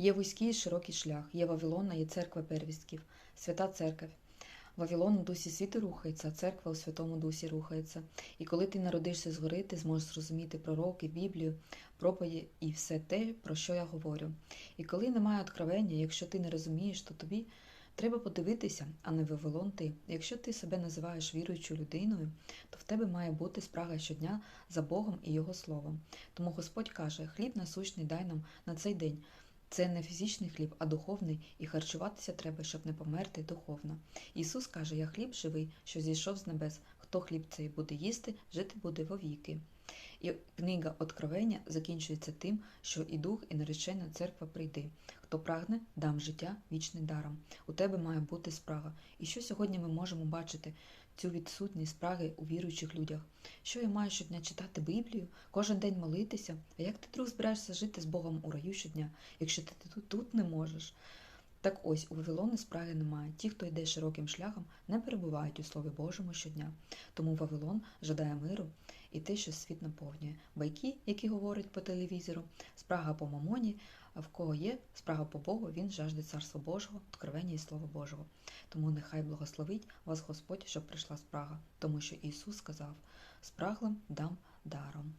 Є вузький і широкий шлях, є Вавилона, є церква первістків, свята церква. Вавилон у дусі світу рухається, а церква у Святому Дусі рухається. І коли ти народишся згори, ти зможеш зрозуміти пророки, Біблію, проповіді і все те, про що я говорю. І коли немає откровення, якщо ти не розумієш, то тобі треба подивитися, а не Вавилон ти. Якщо ти себе називаєш віруючою людиною, то в тебе має бути спрага щодня за Богом і Його Словом. Тому Господь каже: хліб насущний дай нам на цей день. Це не фізичний хліб, а духовний, і харчуватися треба, щоб не померти духовно. Ісус каже: Я хліб живий, що зійшов з небес. Хто хліб цей буде їсти, жити буде вовіки. І книга Откровення закінчується тим, що і дух, і наречена церква прийде. Хто прагне, дам життя вічним даром. У тебе має бути спрага. І що сьогодні ми можемо бачити цю відсутність спраги у віруючих людях? Що я маю щодня читати Біблію, кожен день молитися? А як ти друг збираєшся жити з Богом у раю щодня, якщо ти тут, тут не можеш? Так ось у Вавилони спраги немає. Ті, хто йде широким шляхом, не перебувають у Слові Божому щодня. Тому Вавилон жадає миру і те, що світ наповнює. Байки, які говорять по телевізору, спрага по мамоні, в кого є спрага по Богу, він жажде Царства Божого, откровення і Слова Божого. Тому нехай благословить вас Господь, щоб прийшла спрага, тому що Ісус сказав: спраглим дам даром.